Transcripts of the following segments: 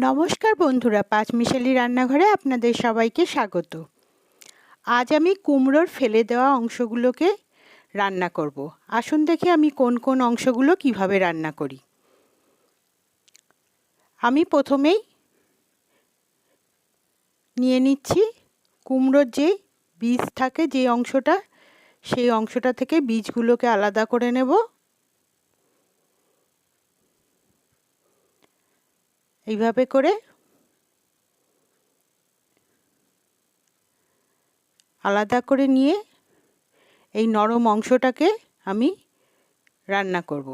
নমস্কার বন্ধুরা, পাঁচমিশালি রান্নাঘরে আপনাদের সবাইকে স্বাগত। আজ আমি কুমড়োর ফেলে দেওয়া অংশগুলোকে রান্না করব। আসুন দেখে আমি কোন কোন অংশগুলো কীভাবে রান্না করি। আমি প্রথমেই নিয়ে নিচ্ছি কুমড়োর যে বীজ থাকে যে অংশটা, সেই অংশটা থেকে বীজগুলোকে আলাদা করে নেব। এইভাবে করে আলাদা করে নিয়ে এই নরম অংশটাকে আমি রান্না করব।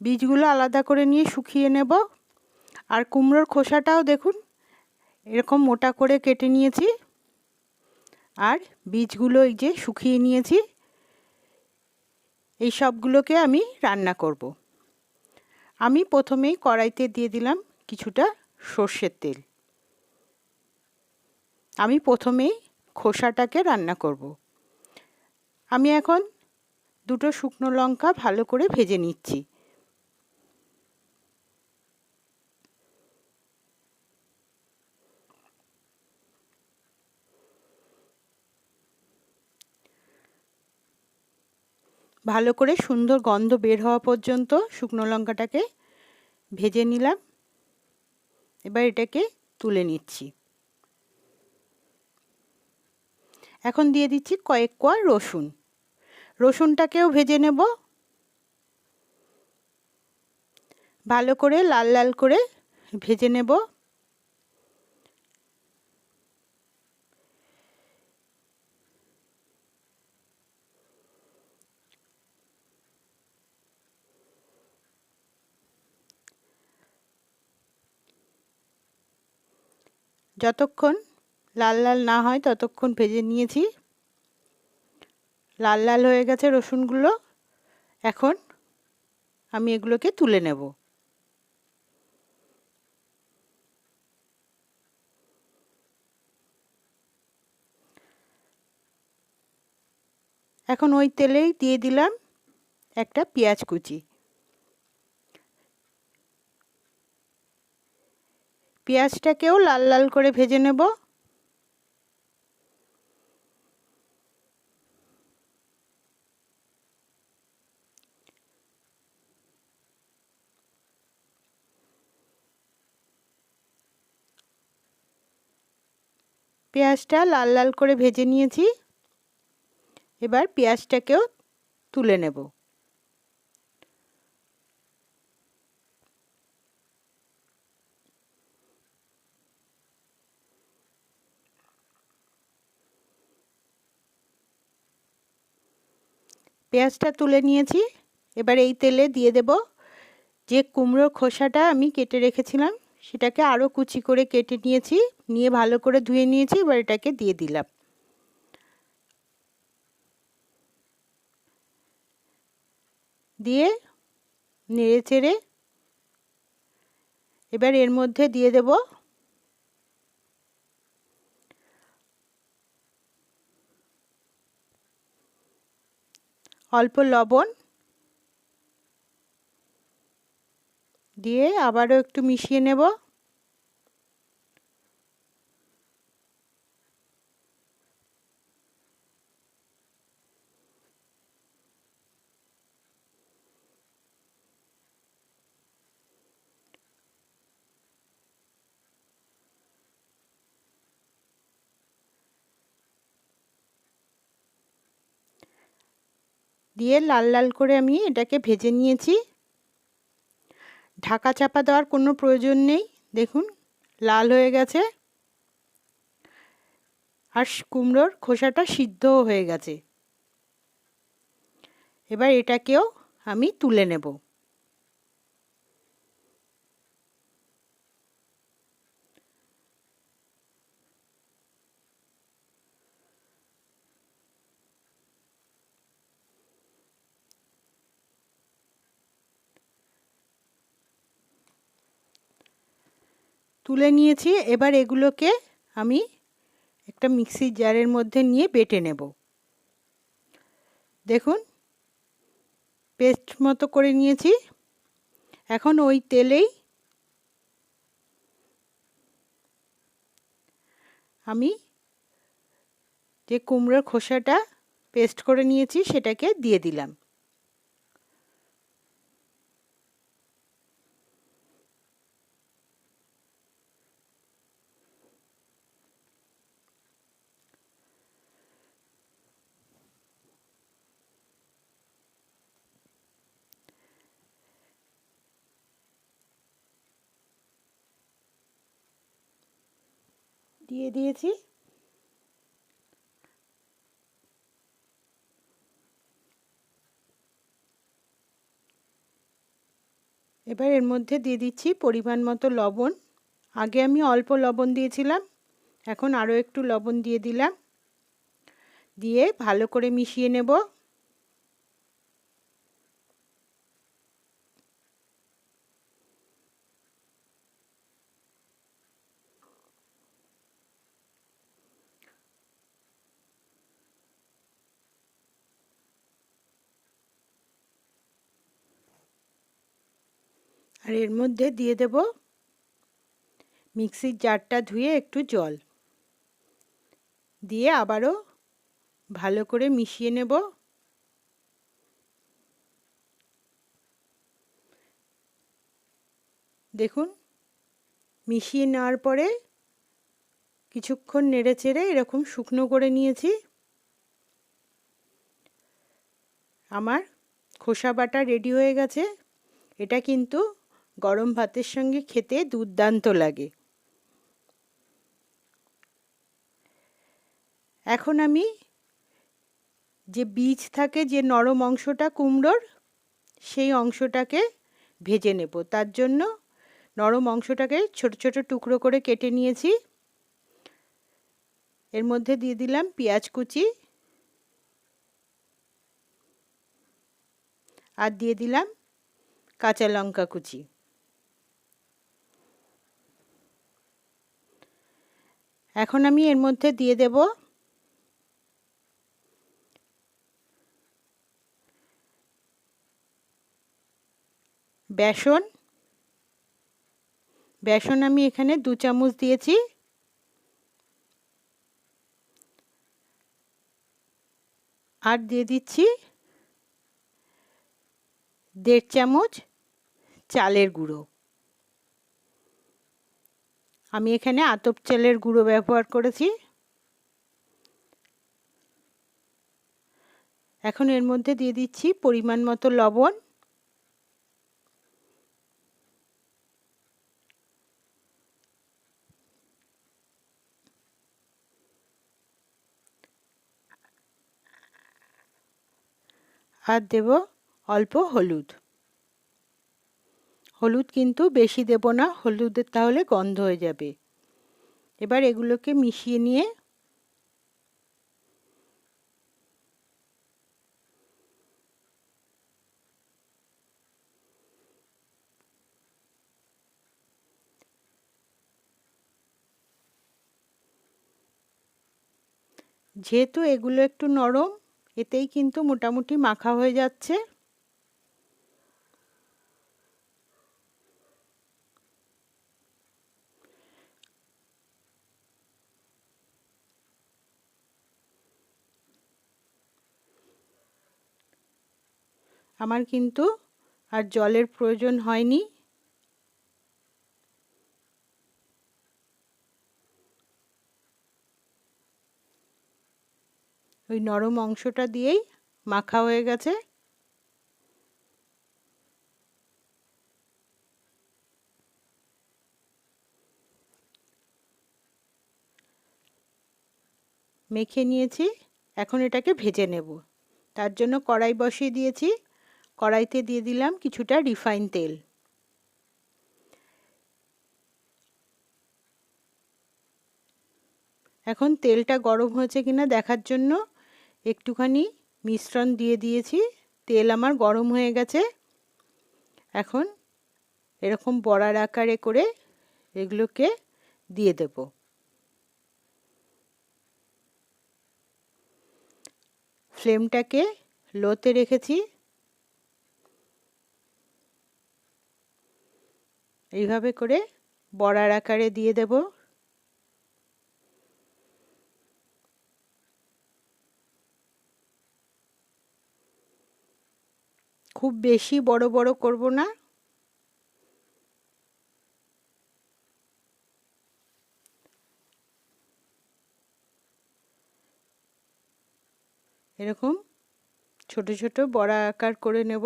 বীজগুলো আলাদা করে নিয়ে শুকিয়ে নেব। আর কুমড়োর খোসাটাও দেখুন, এরকম মোটা করে কেটে নিয়েছি। আর বীজগুলো এই যে শুকিয়ে নিয়েছি এই সবগুলোকে আমি রান্না করব। আমি প্রথমেই কড়াইতে দিয়ে দিলাম কিছুটা সর্ষের তেল। আমি প্রথমেই খোসাটাকে রান্না করব। আমি এখন দুটো শুকনো লঙ্কা ভালো করে ভেজে নিচ্ছি। ভালো করে সুন্দর গন্ধ বের হওয়া পর্যন্ত শুকনো লঙ্কাটাকে ভেজে নিলাম। এবার এটাকে তুলে নিচ্ছি। এখন দিয়ে দিচ্ছি কয়েক কোয়া রসুন। রসুনটাকেও ভেজে নেব। ভালো করে লাল লাল করে ভেজে নেব। যতক্ষণ লাল লাল না হয় ততক্ষণ ভেজে নিয়েছি। লাল লাল হয়ে গেছে রসুনগুলো। এখন আমি এগুলোকে তুলে নেব। এখন ওই তেলেই দিয়ে দিলাম একটা পেঁয়াজ কুচি। পেঁয়াজটাকেও লাল লাল করে ভেজে নেব। পেঁয়াজটা লাল লাল করে ভেজে নিয়েছি। এবার পেঁয়াজটাকেও তুলে নেব। পেঁয়াজটা তুলে নিয়েছি। এবার এই তেলে দিয়ে দেব যে কুমড়োর খোসাটা আমি কেটে রেখেছিলাম, সেটাকে আরও কুচি করে কেটে নিয়েছি, নিয়ে ভালো করে ধুয়ে নিয়েছি, এবার এটাকে দিয়ে দিলাম। দিয়ে নেড়ে চেড়ে এবার এর মধ্যে দিয়ে দেব অল্প লবণ দিয়ে আবারও একটু মিশিয়ে নেব। দিয়ে লাল লাল করে আমি এটাকে ভেজে নিয়েছি। ঢাকা চাপা দেওয়ার কোনো প্রয়োজন নেই। দেখুন, লাল হয়ে গেছে। আর কুমড়োর খোসাটা সিদ্ধও হয়ে গেছে। এবার এটাকেও আমি তুলে নেব। তুলে নিয়েছি, এবার এগুলোকে আমি একটা মিক্সির জারের মধ্যে নিয়ে বেটে নেব। দেখুন, পেস্ট মতো করে নিয়েছি। এখন ওই তেলেই আমি যে কুমড়োর খোসাটা পেস্ট করে নিয়েছি, সেটাকে দিয়ে দিলাম। দিয়ে দিয়েছি। এবার এর মধ্যে দিয়ে দিচ্ছি পরিমাণ মতো লবণ। আগে আমি অল্প লবণ দিয়েছিলাম, এখন আরও একটু লবণ দিয়ে দিলাম। দিয়ে ভালো করে মিশিয়ে নেব। আর এর মধ্যে দিয়ে দেব মিক্সির জারটা ধুয়ে একটু জল। দিয়ে আবারও ভালো করে মিশিয়ে নেব। দেখুন, মিশিয়ে নেওয়ার পরে কিছুক্ষণ নেড়ে চেড়ে এরকম শুকনো করে নিয়েছি। আমার খোসা বাটা রেডি হয়ে গেছে। এটা কিন্তু গরম ভাতের সঙ্গে খেতে দুর্দান্ত লাগে। এখন আমি যে বীজ থাকে যে নরম অংশটা কুমড়োর, সেই অংশটাকে ভেজে নেব। তার জন্য নরম অংশটাকে ছোট ছোট টুকরো করে কেটে নিয়েছি। এর মধ্যে দিয়ে দিলাম পেঁয়াজ কুচি। আর দিয়ে দিলাম কাঁচা লঙ্কা কুচি। এখন আমি এর মধ্যে দিয়ে দেব বেসন। বেসন আমি এখানে দু চামচ দিয়েছি। আর দিয়ে দিচ্ছি দেড় চামচ চালের গুঁড়ো। আমি এখানে আতপ চালের গুঁড়ো ব্যবহার করেছি। এখন এর মধ্যে দিয়ে দিচ্ছি পরিমাণ মতো লবণ। আর দেব অল্প হলুদ। হলুদ কিন্তু বেশি দেব না, হলুদের তাহলে গন্ধ হয়ে যাবে। এবার এগুলোকে মিশিয়ে নিয়ে যেহেতু এগুলো একটু নরম, এতেই কিন্তু মোটামুটি মাখা হয়ে যাচ্ছে। আমার কিন্তু আর জলের প্রয়োজন হয়নি। ওই নরম অংশটা দিয়েই মাখা হয়ে গেছে। মেখে নিয়েছি, এখন এটাকে ভেজে নেব। তার জন্য কড়াই বসিয়ে দিয়েছি। কড়াইতে দিয়ে দিলাম কিছুটা রিফাইন তেল। এখন তেলটা গরম হয়েছে কিনা দেখার জন্য একটুখানি মিশ্রণ দিয়ে দিয়েছি। তেল আমার গরম হয়ে গেছে। এখন এরকম বড়ার আকারে করে এগুলোকে দিয়ে দেব। ফ্লেমটাকে লোতে রেখেছি। এইভাবে করে বড়ার আকারে দিয়ে দেব। খুব বেশি বড় বড় করব না। এরকম ছোট ছোট বড়া আকার করে নেব।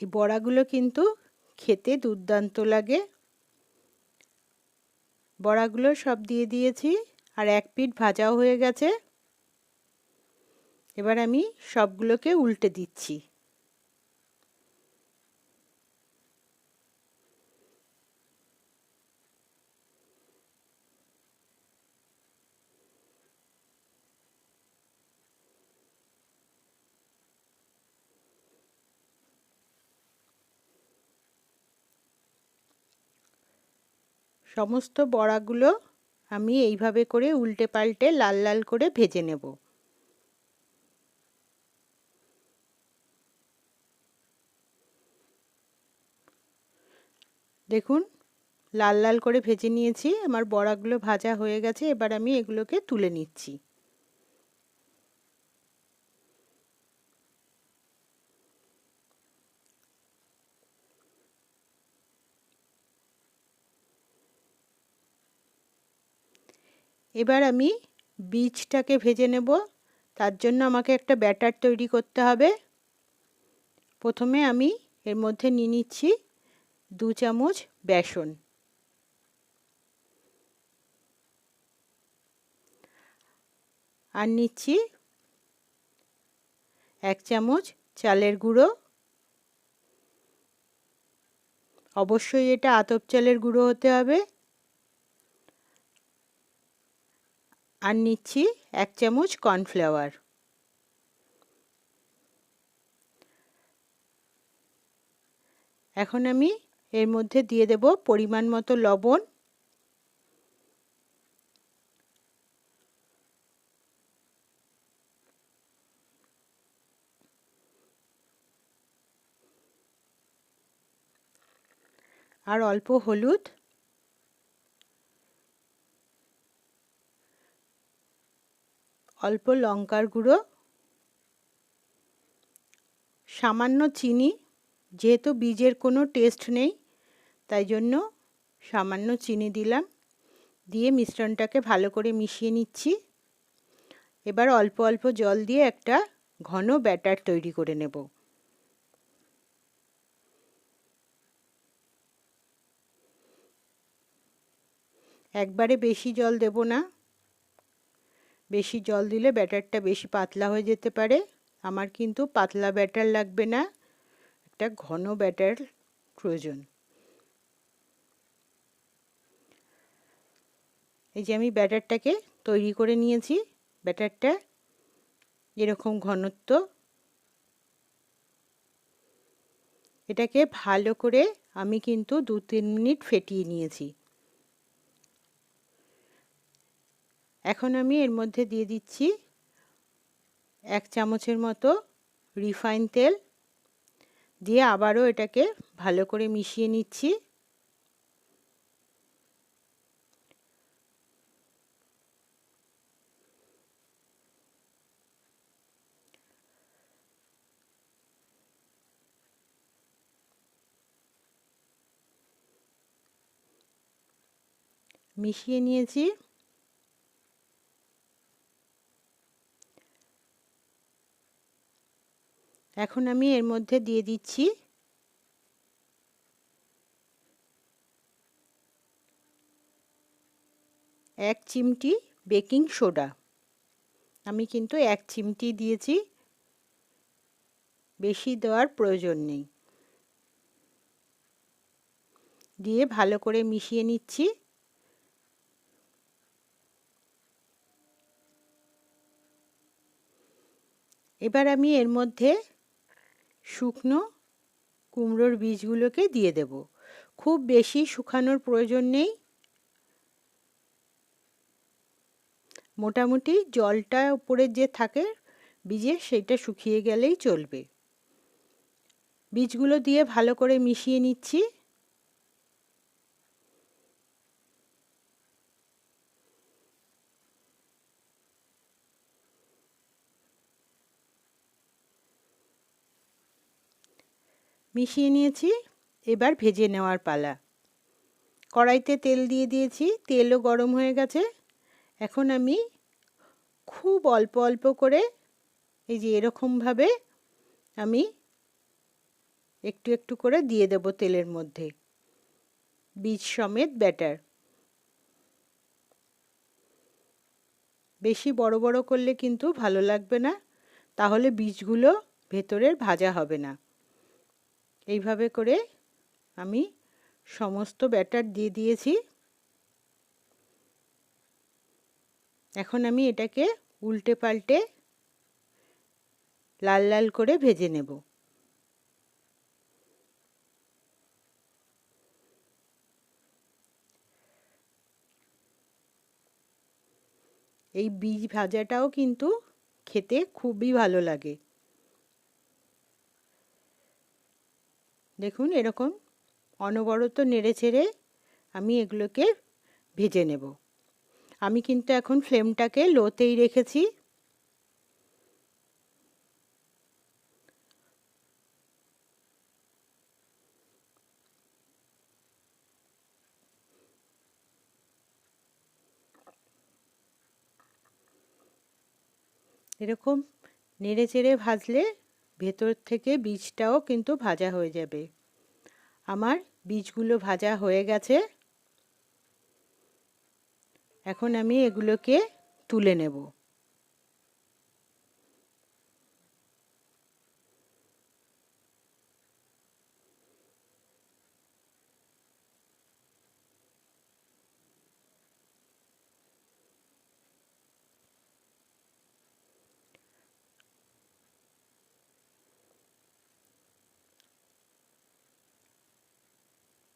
এই বড়াগুলো কিন্তু খেতে দুর্দান্ত লাগে। বড়াগুলো সব দিয়ে দিয়েছি আর এক পিঠ ভাজাও হয়ে গেছে। এবার আমি সবগুলোকে উল্টে দিচ্ছি। সমস্ত বড়াগুলো আমি এইভাবে করে উল্টে পাল্টে লাল লাল করে ভেজে নেব। দেখুন, লাল লাল করে ভেজে নিয়েছি, আমার বড়াগুলো ভাজা হয়ে গেছে, এবার আমি এগুলোকে তুলে নিচ্ছি। এবার আমি বীজটাকে ভেজে নেব। তার জন্য আমাকে একটা ব্যাটার তৈরি করতে হবে। প্রথমে আমি এর মধ্যে নিয়ে নিচ্ছি দু চামচ বেসন। আর নিচ্ছি এক চামচ চালের গুঁড়ো। অবশ্যই এটা আতপ চালের গুঁড়ো হতে হবে। আর নিচ্ছি এক চামচ কর্নফ্লাওয়ার। এখন আমি এর মধ্যে দিয়ে দেব পরিমাণ মতো লবণ। আর অল্প হলুদ। অল্প লঙ্কার গুঁড়ো, সামান্য চিনি, যেহেতু বীজের কোনো টেস্ট নেই, তাই জন্য সামান্য চিনি দিলাম। দিয়ে মিশ্রণটাকে ভালো করে মিশিয়ে নিচ্ছি। এবার অল্প অল্প জল দিয়ে একটা ঘন ব্যাটার তৈরি করে নেব। একবারে বেশি জল দেব না। বেশি জল দিলে ব্যাটারটা বেশি পাতলা হয়ে যেতে পারে। আমার কিন্তু পাতলা ব্যাটার লাগবে না। একটা ঘন ব্যাটার প্রয়োজন। এই যে আমি ব্যাটারটাকে তৈরি করে নিয়েছি, ব্যাটারটা এরকম ঘনত্ব। এটাকে ভালো করে আমি কিন্তু দু তিন মিনিট ফেটিয়ে নিয়েছি। এখন আমি এর মধ্যে দিয়ে দিচ্ছি এক চামচের মতো রিফাইন তেল। দিয়ে আবারও এটাকে ভালো করে মিশিয়ে নিচ্ছি। মিশিয়ে নিয়েছি। এখন আমি এর মধ্যে দিয়ে দিচ্ছি এক চিমটি বেকিং সোডা। আমি কিন্তু এক চিমটি দিয়েছি, বেশি দেওয়ার প্রয়োজন নেই। দিয়ে ভালো করে মিশিয়ে নিচ্ছি। এবার আমি এর মধ্যে শুকনো কুমড়োর বীজগুলোকে দিয়ে দেব। খুব বেশি শুকানোর প্রয়োজন নেই। মোটামুটি জলটা উপরে যে থাকে বীজে সেটা শুকিয়ে গেলেই চলবে। বীজগুলো দিয়ে ভালো করে মিশিয়ে নিচ্ছি। মিশিয়ে নিয়েছি, এবার ভেজে নেওয়ার পালা। কড়াইতে তেল দিয়ে দিয়েছি, তেলও গরম হয়ে গেছে। এখন আমি খুব অল্প অল্প করে, এই যে এরকমভাবে আমি একটু একটু করে দিয়ে দেব তেলের মধ্যে। বীজ সমেত ব্যাটার। বেশি বড় বড় করলে কিন্তু ভালো লাগবে না, তাহলে বীজগুলো ভেতরের ভাজা হবে না। এইভাবে করে আমি সমস্ত ব্যাটার দিয়ে দিয়েছি। এখন আমি এটাকে উল্টে পাল্টে লাল লাল করে ভেজে নেব। এই বীজ ভাজাটাও কিন্তু খেতে খুবই ভালো লাগে। দেখুন এরকম অনবরত নেড়ে ছেড়ে আমি এগুলোকে ভেজে নেব। আমি কিন্তু এখন ফ্লেমটাকে লোতেই রেখেছি। এরকম নেড়ে চেড়ে ভাজলে ভেতর থেকে বীজটাও কিন্তু ভাজা হয়ে যাবে। আমার বীজগুলো ভাজা হয়ে গেছে। এখন আমি এগুলোকে তুলে নেব।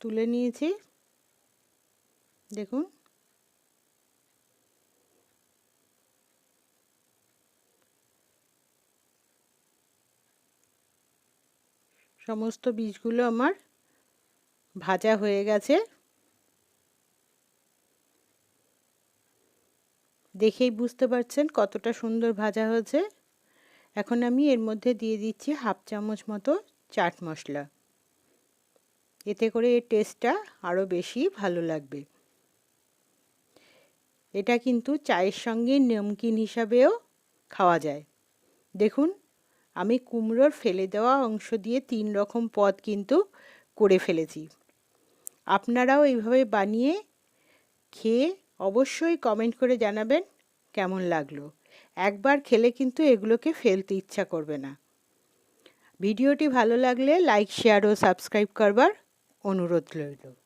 তুলে নিয়েছি। দেখুন। সমস্ত বীজগুলো আমার ভাজা হয়ে গেছে। দেখেই বুঝতে পারছেন কতটা সুন্দর ভাজা হয়েছে। এখন আমি এর মধ্যে দিয়ে দিচ্ছি হাফ চামচ মতো চাট মশলা। এতে করে এর টেস্টটা আরও বেশি ভালো লাগবে। এটা কিন্তু চায়ের সঙ্গে নমকিন হিসাবেও খাওয়া যায়। দেখুন, আমি কুমড়োর ফেলে দেওয়া অংশ দিয়ে তিন রকম পদ কিন্তু করে ফেলেছি। আপনারাও এইভাবে বানিয়ে খেয়ে অবশ্যই কমেন্ট করে জানাবেন কেমন লাগল। একবার খেলে কিন্তু এগুলোকে ফেলতে ইচ্ছা করবে না। ভিডিওটি ভালো লাগলে লাইক শেয়ার ও সাবস্ক্রাইব করবার অনুরোধ রইল।